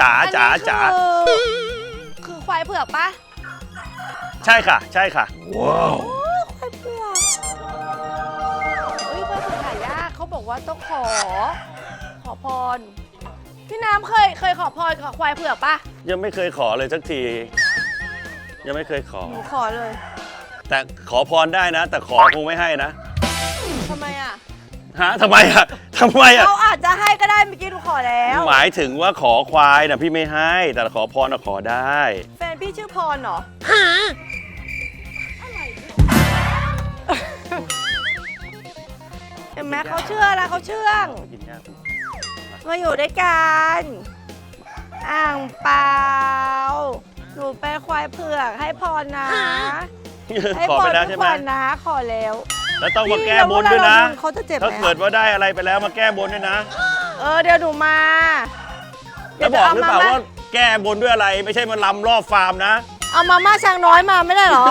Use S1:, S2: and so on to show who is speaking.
S1: จ๋า
S2: อันนี้
S1: จ๋าจ๋า
S2: คือคือควายเผือกปะ
S1: ใช่ค่ะ ใช่ค่ะว้าว
S2: โอ้ควายเผือกเฮ้ยควายเผือกหายากเขาบอกว่าต้องขอ ขอพร พี่น้ำเคยเคยขอพรกับควายเผือกปะ
S1: ยังไม่เคยขอเลยสักที ยังไม่เคยขอ
S2: หนูขอเลย
S1: แต่ขอพรได้นะ แต่ขอคงไม่ให้นะ
S2: ทำไมอะ
S1: ฮะทำไมอะทำไมอะ
S2: เขาอาจจะให้ก็ได้เมื่อกี้หนูขอแล้ว
S1: หมายถึงว่าขอควายนะพี่ไม่ให้ แต่ขอพรนะขอได้
S2: แฟนพี่ชื่อพรเหรอเห็นไหมเขาเชื่อนะเขาเชื่อง
S1: กินยาก
S2: มาอยู่ด้วยกันอ่างเปล่าหนูเป็นควายเผือกให้พรนะ ให้
S1: ขอ
S2: พ
S1: ไป
S2: ร
S1: แล้ว
S2: ทุ
S1: ใช่
S2: ก
S1: ไหม
S2: วันนะ ขอแล้ว
S1: แล้วต้องมา
S2: พี่
S1: แก้บนด้วยนะ
S2: แล้เวลาเราเขาจะเจ็บไหม
S1: ถ้าเกิดว่าได้อะไรไปแล้วมาแก้บนด้วยนะ
S2: เออเดี๋ยวหนูมา
S1: แล้วบอกหรือเปล่า
S2: ดี๋ย
S1: ว่าแก้บนด้วยอะไร ไม่ใช่มาลำรอบฟาร์มนะ
S2: เอามาม่าช้างน้อยมาไม่ได้เหรอ